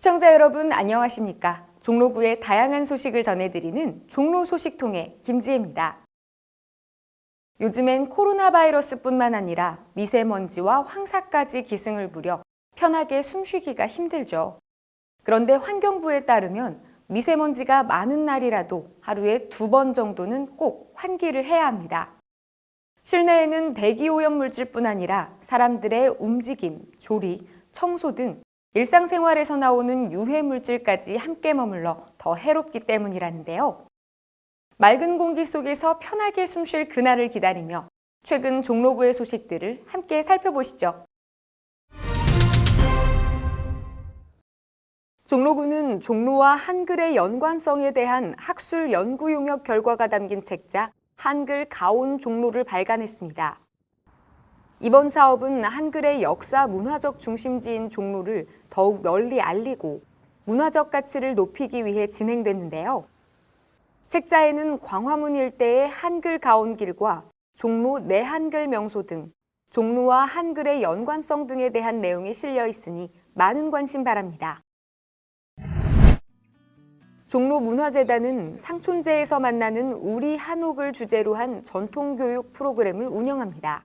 시청자 여러분 안녕하십니까? 종로구의 다양한 소식을 전해드리는 종로 소식통의 김지혜입니다. 요즘엔 코로나 바이러스뿐만 아니라 미세먼지와 황사까지 기승을 부려 편하게 숨쉬기가 힘들죠. 그런데 환경부에 따르면 미세먼지가 많은 날이라도 하루에 두 번 정도는 꼭 환기를 해야 합니다. 실내에는 대기 오염 물질뿐 아니라 사람들의 움직임, 조리, 청소 등 일상생활에서 나오는 유해 물질까지 함께 머물러 더 해롭기 때문이라는데요. 맑은 공기 속에서 편하게 숨 쉴 그날을 기다리며 최근 종로구의 소식들을 함께 살펴보시죠. 종로구는 종로와 한글의 연관성에 대한 학술 연구 용역 결과가 담긴 책자 한글 가온 종로를 발간했습니다. 이번 사업은 한글의 역사 문화적 중심지인 종로를 더욱 널리 알리고 문화적 가치를 높이기 위해 진행됐는데요. 책자에는 광화문 일대의 한글 가온길과 종로 내한글 명소 등 종로와 한글의 연관성 등에 대한 내용이 실려 있으니 많은 관심 바랍니다. 종로문화재단은 상촌제에서 만나는 우리 한옥을 주제로 한 전통교육 프로그램을 운영합니다.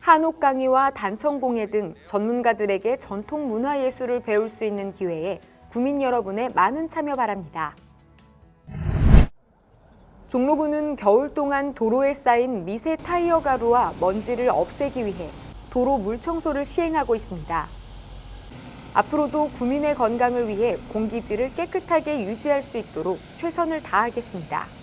한옥 강의와 단청 공예 등 전문가들에게 전통 문화 예술을 배울 수 있는 기회에 구민 여러분의 많은 참여 바랍니다. 종로구는 겨울 동안 도로에 쌓인 미세 타이어 가루와 먼지를 없애기 위해 도로 물 청소를 시행하고 있습니다. 앞으로도 구민의 건강을 위해 공기질을 깨끗하게 유지할 수 있도록 최선을 다하겠습니다.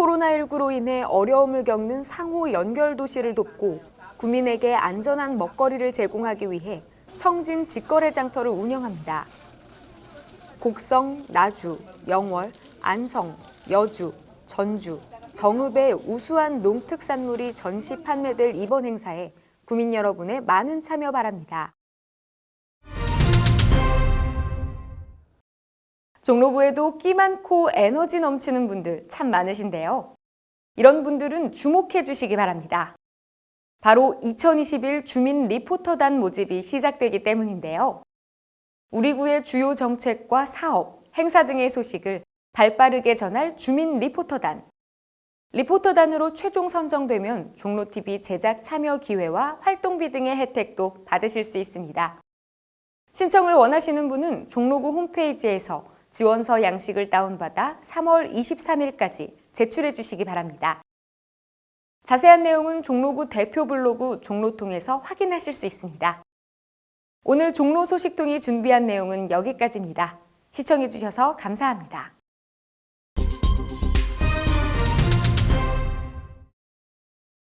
코로나19로 인해 어려움을 겪는 상호 연결 도시를 돕고 구민에게 안전한 먹거리를 제공하기 위해 청진 직거래 장터를 운영합니다. 곡성, 나주, 영월, 안성, 여주, 전주, 정읍의 우수한 농특산물이 전시 판매될 이번 행사에 구민 여러분의 많은 참여 바랍니다. 종로구에도 끼 많고 에너지 넘치는 분들 참 많으신데요. 이런 분들은 주목해 주시기 바랍니다. 바로 2021 주민 리포터단 모집이 시작되기 때문인데요. 우리 구의 주요 정책과 사업, 행사 등의 소식을 발빠르게 전할 주민 리포터단. 리포터단으로 최종 선정되면 종로TV 제작 참여 기회와 활동비 등의 혜택도 받으실 수 있습니다. 신청을 원하시는 분은 종로구 홈페이지에서 지원서 양식을 다운받아 3월 23일까지 제출해 주시기 바랍니다. 자세한 내용은 종로구 대표 블로그 종로통에서 확인하실 수 있습니다. 오늘 종로 소식통이 준비한 내용은 여기까지입니다. 시청해 주셔서 감사합니다.